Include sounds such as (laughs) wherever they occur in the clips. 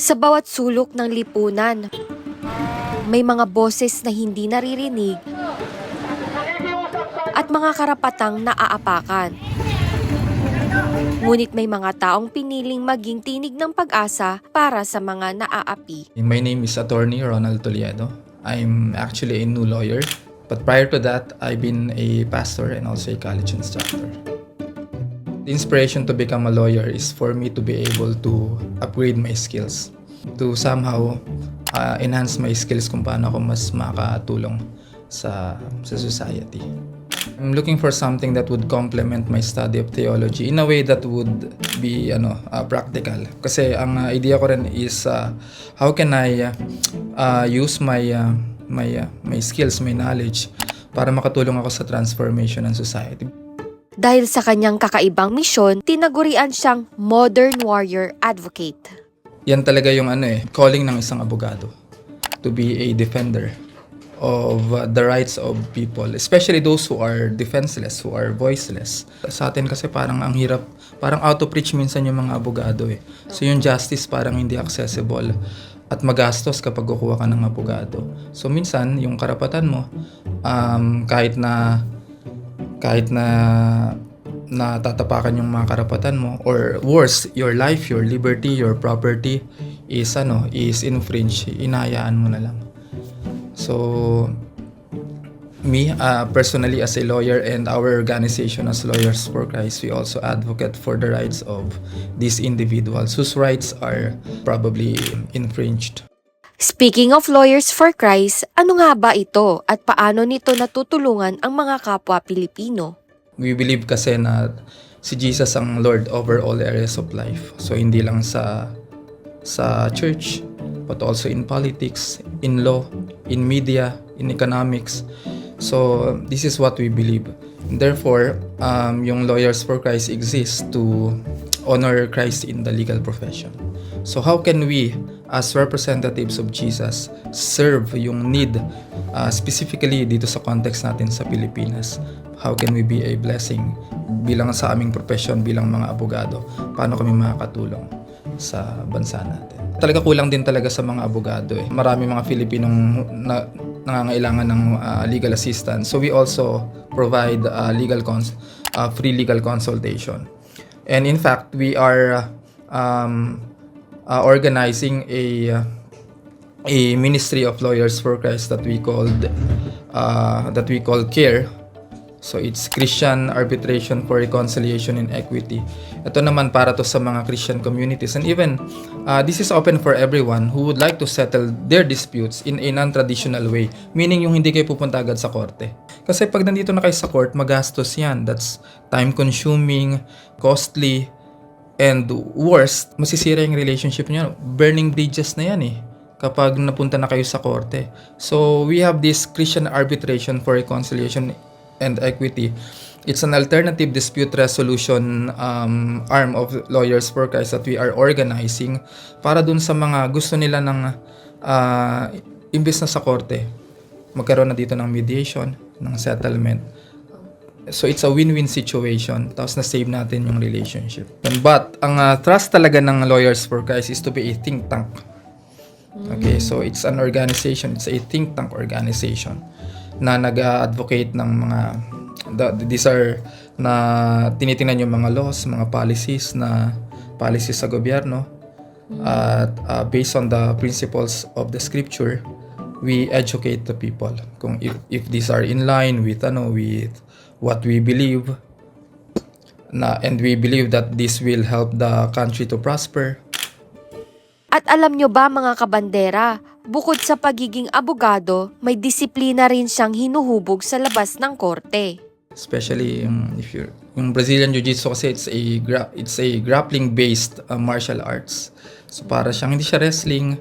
Sa bawat sulok ng lipunan, may mga boses na hindi naririnig at mga karapatang naaapakan. Ngunit may mga taong piniling maging tinig ng pag-asa para sa mga naaapi. My name is Attorney Ronald Toledo. I'm actually a new lawyer, but prior to that, I've been a pastor and also a college instructor. Inspiration to become a lawyer is for me to be able to upgrade my skills, to somehow uh, enhance my skills kung paano ako mas makatulong sa, sa society. I'm looking for something that would complement my study of theology in a way that would be ano uh, practical. Kasi ang uh, idea ko rin is uh, how can I uh, uh, use my uh, my uh, my skills, my knowledge para makatulong ako sa transformation ng society. Dahil sa kanyang kakaibang misyon, tinagurian siyang modern warrior advocate. Yan talaga yung ano eh, calling ng isang abogado to be a defender of uh, the rights of people, especially those who are defenseless, who are voiceless. Sa atin kasi parang ang hirap, parang out of reach minsan yung mga abogado eh. So yung justice parang hindi accessible at magastos kapag kukuha ka ng abogado. So minsan yung karapatan mo um, kahit na kahit na natatapakan yung mga karapatan mo or worse your life your liberty your property is ano is infringed inayaan mo na lang. So me uh, personally as a lawyer and our organization as lawyers for Christ we also advocate for the rights of these individuals whose rights are probably infringed Speaking of Lawyers for Christ, ano nga ba ito at paano nito natutulungan ang mga kapwa Pilipino? we believe kasi na si Jesus ang Lord over all areas of life. So hindi lang sa sa church but also in politics, in law, in media, in economics. So this is what we believe. Therefore, um, yung Lawyers for Christ exists to honor Christ in the legal profession. So how can we as representatives of Jesus serve yung need uh, specifically dito sa context natin sa Pilipinas? How can we be a blessing bilang sa aming profession bilang mga abogado? Paano kami makakatulong sa bansa natin? Talaga kulang din talaga sa mga abogado eh. Marami mga Filipinong na, nangangailangan ng uh, legal assistance. So we also provide uh, legal cons uh, free legal consultation. And in fact, we are um, uh, organizing a uh, a ministry of lawyers for Christ that we called uh, that we call CARE. So it's Christian Arbitration for Reconciliation and Equity. Ito naman para to sa mga Christian communities and even uh, this is open for everyone who would like to settle their disputes in a non-traditional way. Meaning yung hindi kayo pupunta agad sa korte. Kasi pag nandito na kayo sa court, magastos yan. That's time consuming, costly, And worst, masisira yung relationship niyo. Burning bridges na yan eh kapag napunta na kayo sa korte. So, we have this Christian Arbitration for Reconciliation and Equity. It's an alternative dispute resolution um, arm of Lawyers for Christ that we are organizing para dun sa mga gusto nila ng uh, imbes na sa korte, magkaroon na dito ng mediation, ng settlement. So it's a win-win situation. Tapos na-save natin yung relationship. But ang uh, trust talaga ng Lawyers for Christ is to be a think tank. Okay, so it's an organization, it's a think tank organization na nag-advocate ng mga the, these are na tinitingnan yung mga laws, mga policies na policies sa gobyerno at uh, based on the principles of the scripture we educate the people kung if, if these are in line with ano with what we believe. Na and we believe that this will help the country to prosper. At alam nyo ba mga kabandera, bukod sa pagiging abogado, may disiplina rin siyang hinuhubog sa labas ng korte. especially yung if you yung Brazilian Jiu-Jitsu kasi it's a gra- it's a grappling based uh, martial arts. So para siyang hindi siya wrestling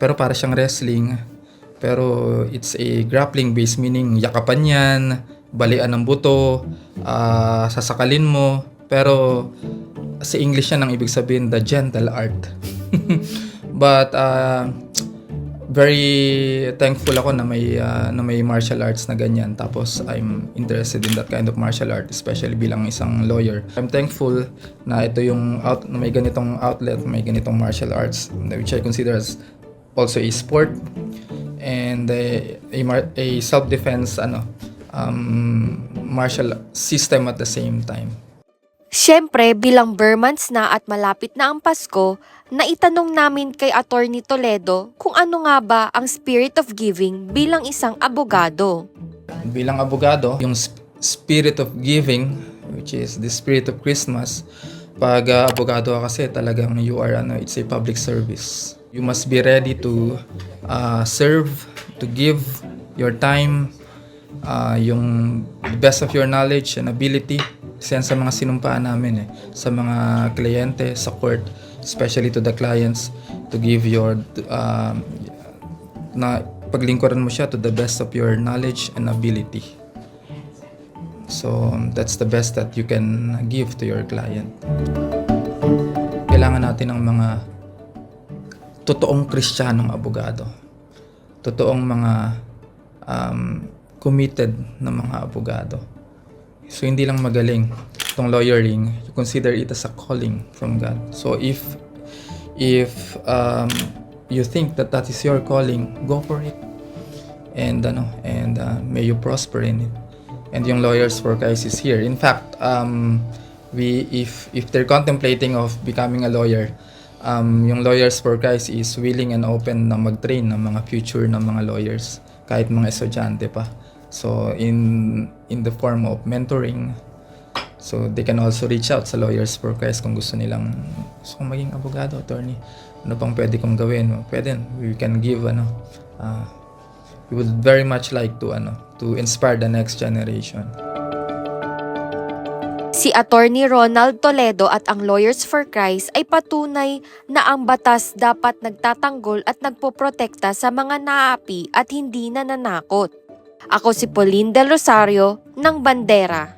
pero para siyang wrestling. Pero it's a grappling based meaning yakapan yan balian ng buto uh, sasakalin mo. Pero sa English yan ang ibig sabihin the gentle art. (laughs) But uh, very thankful ako na may ah, na may martial arts na ganyan. Tapos I'm interested in that kind of martial art especially bilang isang lawyer. I'm thankful na ito yung out na may ganitong outlet, may ganitong martial arts which I consider as also a sport and a, a, a self-defense ano um, martial system at the same time. Siyempre, bilang Burmans na at malapit na ang Pasko, naitanong namin kay Attorney Toledo kung ano nga ba ang spirit of giving bilang isang abogado. bilang abogado, yung sp- spirit of giving, which is the spirit of Christmas, pag uh, abogado ka kasi talagang you are, ano, it's a public service. You must be ready to uh, serve, to give your time, uh, yung best of your knowledge and ability. Kasi yan sa mga sinumpaan namin eh, sa mga kliyente, sa court, especially to the clients, to give your um, na paglingkuran mo siya to the best of your knowledge and ability. So, that's the best that you can give to your client. Kailangan natin ng mga totoong kristyanong abogado. Totoong mga um, committed na mga abogado. So, hindi lang magaling itong lawyering. You consider it as a calling from God. So, if if um, you think that that is your calling, go for it. And ano, and uh, may you prosper in it. And yung lawyers for Christ is here. In fact, um, we if if they're contemplating of becoming a lawyer, um, yung lawyers for Christ is willing and open na mag-train ng mga future ng mga lawyers, kahit mga estudyante pa. So in in the form of mentoring, So they can also reach out sa Lawyers for Christ kung gusto nilang gusto kong maging abogado, attorney. Ano bang pwede kong gawin? Pwede, we can give ano. ah, we would very much like to ano, to inspire the next generation. Si Attorney Ronald Toledo at ang Lawyers for Christ ay patunay na ang batas dapat nagtatanggol at nagpoprotekta sa mga naapi at hindi nananakot. Ako si Pauline Del Rosario ng Bandera.